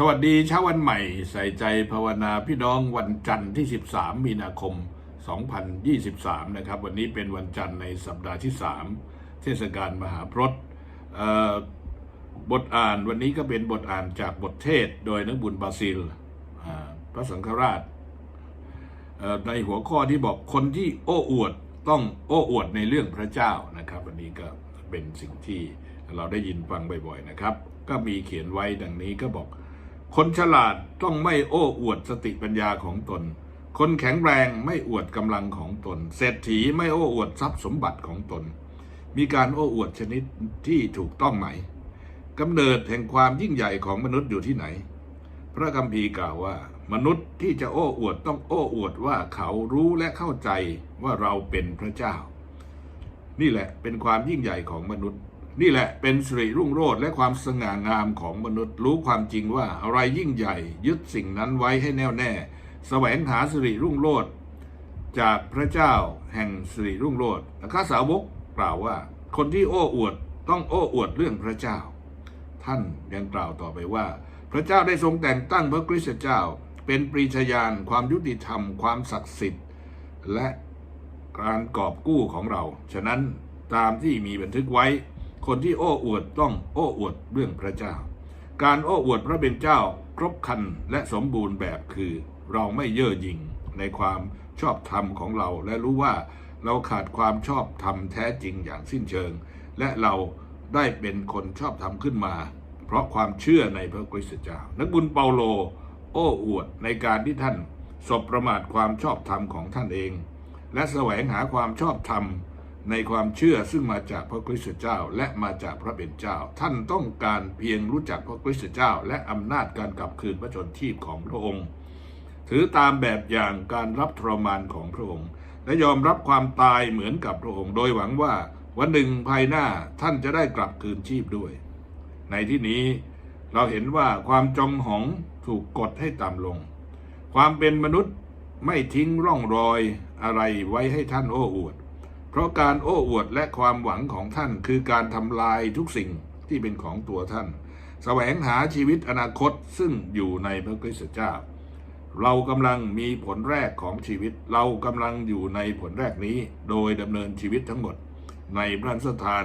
สวัสดีเช้าวันใหม่ใส่ใจภาวนาพี่น้องวันจันทร์ที่ 13 มีนาคม 2023 นะครับ วันนี้เป็นวันจันทร์ในสัปดาห์ที่ 3 เทศกาลมหาพรตบทอ่านวันนี้ก็เป็นบทอ่านจากบทเทศโดยนักบุญบาซิล พระสังฆราช ในหัวข้อที่บอกคนที่โอ้อวดต้องโอ้อวดในเรื่องพระเจ้านะครับ วันนี้ก็เป็นสิ่งที่เราได้ยินฟังบ่อยๆนะครับ ก็มีเขียนไว้ดังนี้ก็บอก คนฉลาดต้องไม่โอ้อวดสติปัญญาของตน คนแข็งแรงไม่อวดกำลังของตน เศรษฐีไม่โอ้อวดทรัพย์สมบัติของตน มีการโอ้อวดชนิดที่ถูกต้องไหมกำเนิดแห่งความยิ่งใหญ่ของมนุษย์อยู่ที่ไหน พระคัมภีร์กล่าวว่า มนุษย์ที่จะโอ้อวดต้องโอ้อวดว่าเขารู้และเข้าใจว่าเราเป็นพระเจ้า นี่แหละเป็นความยิ่งใหญ่ของมนุษย์ นี่แหละเป็นสิริรุ่งโรจน์และความสง่างามของมนุษย์รู้ความจริงว่าอะไรยิ่งใหญ่ ยึดสิ่งนั้นไว้ให้แน่วแน่แสวงหาสิริรุ่งโรจน์จากพระเจ้าแห่งสิริรุ่งโรจน์ข้าสาวกกล่าวว่า คนที่โอ้อวดต้องโอ้อวดเรื่องพระเจ้า ท่านยังกล่าวต่อไปว่า พระเจ้าได้ทรงแต่งตั้งพระคริสตเจ้า เป็นปรีชาญาณความยุติธรรม ความศักดิ์สิทธิ์ และการกอบกู้ของเรา ฉะนั้นตามที่มีบันทึกไว้ คนที่โอ้อวดต้องโอ้อวดเรื่องพระเจ้า การโอ้อวดพระเป็นเจ้าครบคันและสมบูรณ์แบบคือเราไม่เย่อหยิ่งในความชอบธรรมของเรา และรู้ว่าเราขาดความชอบธรรมแท้จริงอย่างสิ้นเชิง และเราได้เป็นคนชอบธรรมขึ้นมา เพราะความเชื่อในพระคริสตเจ้า นักบุญเปาโล โอ้อวดในการที่ท่านสบประมาทความชอบธรรมของท่านเอง และแสวงหาความชอบธรรม ในความเชื่อซึ่งมาจากพระคริสต์เจ้าและมาจากพระเป็นเจ้า ท่านต้องการเพียงรู้จักพระคริสต์เจ้า และอำนาจการกลับคืนพระชนชีพของพระองค์ ถือตามแบบอย่างการรับทรมานของพระองค์ และยอมรับความตายเหมือนกับพระองค์ โดยหวังว่าวันหนึ่งภายหน้าท่านจะได้กลับคืนชีพด้วย ในที่นี้เราเห็นว่าความจองหองถูกกดให้ต่ำลง ความเป็นมนุษย์ไม่ทิ้งร่องรอยอะไรไว้ให้ท่านโอ้อวด เพราะการโอ้อวดและความหวังของท่านคือการทำลายทุกสิ่งที่เป็นของตัวท่านแสวงหาชีวิตอนาคตซึ่งอยู่ในพระคริสตเจ้า เรากำลังมีผลแรกของชีวิต เรากำลังอยู่ในผลแรกนี้ โดยดำเนินชีวิตทั้งหมด ในพระสถาน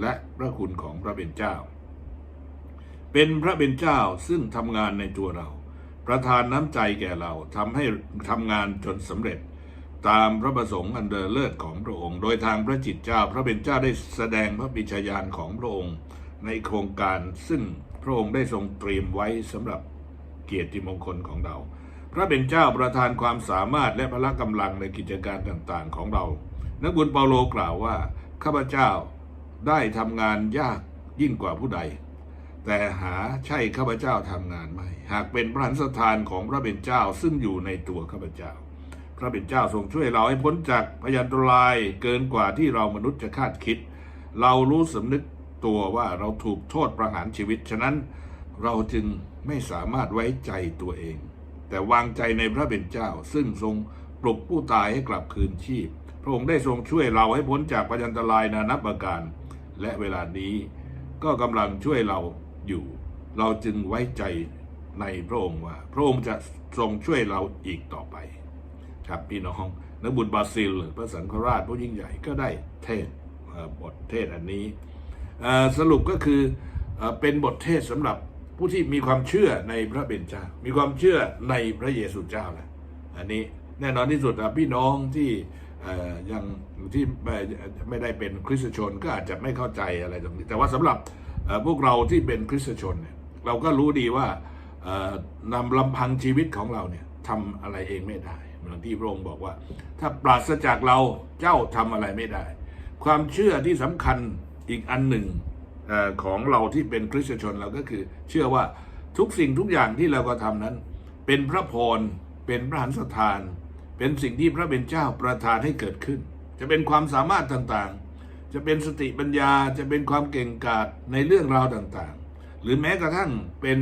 และพระคุณของพระเป็นเจ้า เป็นพระเป็นเจ้าซึ่งทำงานในตัวเรา ประทานน้ำใจแก่เราทำให้ทำงานจนสำเร็จ ตามพระประสงค์อันเดอเลิศของพระองค์ โดยทางพระจิตเจ้า พระเป็นเจ้าได้แสดงพระปิชญาณของพระองค์ ในโครงการซึ่งพระองค์ได้ทรงเตรียมไว้สำหรับเกียรติมงคลของเรา พระเป็นเจ้าประทานความสามารถและพละกำลังในกิจการต่างๆของเรา นักบุญเปาโลกล่าวว่า ข้าพเจ้าได้ทำงานยากยิ่งกว่าผู้ใด แต่หาใช่ข้าพเจ้าทำงานไม่ หากเป็นพระหันสถานของพระเป็นเจ้าซึ่งอยู่ในตัวข้าพเจ้า พระเป็นเจ้าทรงช่วยเราให้พ้นจากพยันตรายเกินกว่าที่เรามนุษย์จะคาดคิด เรารู้สำนึกตัวว่าเราถูกโทษประหารชีวิต ฉะนั้นเราจึงไม่สามารถไว้ใจตัวเอง แต่วางใจในพระเป็นเจ้า ซึ่งทรงปลุกผู้ตายให้กลับคืนชีพ พระองค์ได้ทรงช่วยเราให้พ้นจากพยันตรายนานับประการ และเวลานี้ก็กำลังช่วยเราอยู่ เราจึงไว้ใจในพระองค์ว่า พระองค์จะทรงช่วยเราอีกต่อไป ครับพี่น้องนักบุญบราซิลพระสังฆราชผู้ยิ่งใหญ่ก็ได้เทศบทเทศอันนี้สรุปก็คือเป็นบทเทศสำหรับผู้ที่มีความเชื่อในพระเป็นเจ้ามีความเชื่อในพระเยซูเจ้าแหละอันนี้แน่นอนที่สุดพี่น้องที่ยังที่ไม่ไม่ได้เป็นคริสตชนก็อาจจะไม่เข้าใจอะไรตรงนี้ แต่ว่าสำหรับพวกเราที่เป็นคริสตชนเนี่ยเราก็รู้ดีว่านำลำพังชีวิตของเราเนี่ยทำอะไรเองไม่ได้ เหมือนที่พระองค์บอกว่า ถ้าปราศจากเราเจ้าทำอะไรไม่ได้ ความเชื่อที่สำคัญอีกอันหนึ่งอของเราที่เป็นคริสตชนเราก็คือ เชื่อว่าทุกสิ่งทุกอย่างที่เราก็ทำนั้น เป็นพระพรเป็นพระหันสถาน เป็นสิ่งที่พระเป็นเจ้าประทานให้เกิดขึ้น จะเป็นความสามารถต่างๆ จะเป็นสติปัญญาจะเป็นความเก่งกาจในเรื่องราวต่างๆ หรือแม้กระทั่งเป็น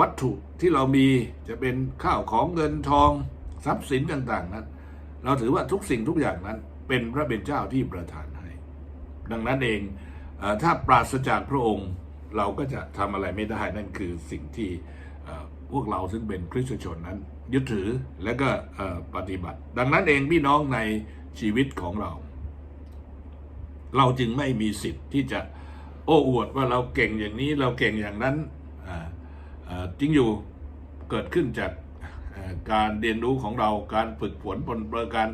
วัตถุที่เรามีจะเป็นข้าวของเงินทองทรัพย์สินต่าง ๆ นั้น เราถือว่าทุกสิ่งทุกอย่างนั้น เป็นพระเป็นเจ้าที่ประทานให้ ดังนั้นเองถ้าปราศจากพระองค์เราก็จะทำอะไรไม่ได้นั่นคือสิ่งที่พวกเราซึ่งเป็นคริสตชนนั้น ยึดถือและก็ปฏิบัติ ดังนั้นเองพี่น้องในชีวิตของเรา เราจึงไม่มีสิทธิ์ที่จะโอ้อวดว่าเราเก่งอย่างนี้เราเก่งอย่างนั้น จริงอยู่เกิดขึ้นจากการเรียนรู้ของเราการฝึกฝนปนเปื้อการ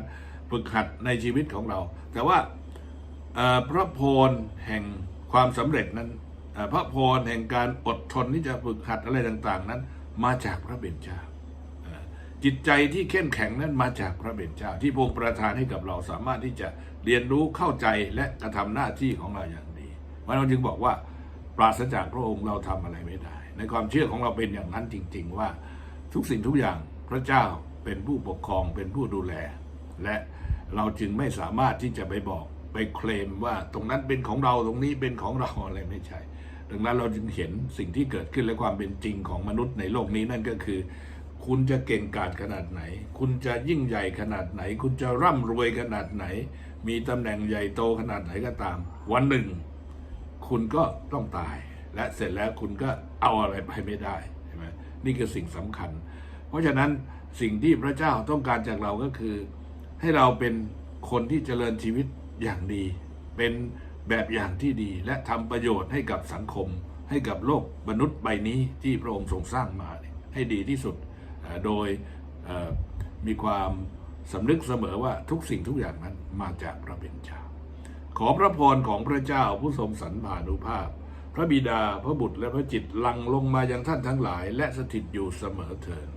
ฝึกหัดในชีวิตของเรา แต่ว่าพระพรแห่งความสำเร็จนั้นพระพรแห่งการอดทนที่จะฝึกหัดอะไรต่าง ๆ นั้น มาจากพระเบญจาจิตใจที่เข้มแข็งนั้นมาจากพระเบญจาที่พระองประทานให้กับเราสามารถที่จะเรียนรู้เข้าใจและกระทำหน้าที่ของเราอย่างดีวันเราจึงบอกว่าปราศจากพระองค์เราทำอะไรไม่ได้ ในความเชื่อของเราเป็นอย่างนั้นจริง ๆ ว่าทุกสิ่งทุกอย่างพระเจ้าเป็นผู้ปกครองเป็นผู้ดูแล และเราจึงไม่สามารถที่จะไปบอกไปเคลมว่าตรงนั้นเป็นของเราตรงนี้เป็นของเราอะไรไม่ใช่ ดังนั้นเราจึงเห็นสิ่งที่เกิดขึ้นและความเป็นจริงของมนุษย์ในโลกนี้นั่นก็คือ คุณจะเก่งกาจขนาดไหน คุณจะยิ่งใหญ่ขนาดไหน คุณจะร่ำรวยขนาดไหน มีตำแหน่งใหญ่โตขนาดไหนก็ตาม วันหนึ่ง คุณก็ต้องตาย และเสร็จแล้วคุณก็ เอาอะไรไปไม่ได้ใช่ไหมนี่คือสิ่งสำคัญ เพราะฉะนั้นสิ่งที่พระเจ้าต้องการจากเราก็คือ ให้เราเป็นคนที่เจริญชีวิตอย่างดี เป็นแบบอย่างที่ดี และทำประโยชน์ให้กับสังคม ให้กับโลกมนุษย์ใบนี้ที่พระองค์ทรงสร้างมาให้ดีที่สุดโดยมีความสำนึกเสมอว่าทุกสิ่งทุกอย่างนั้นมาจากพระเป็นเจ้า ขอพระพรของพระเจ้าผู้ทรงสรรพานุภาพ ระบิดาพระบุตรและพระจิตลังลงมายังท่านทั้งหลาย และสถิตอยู่เสมอเถิด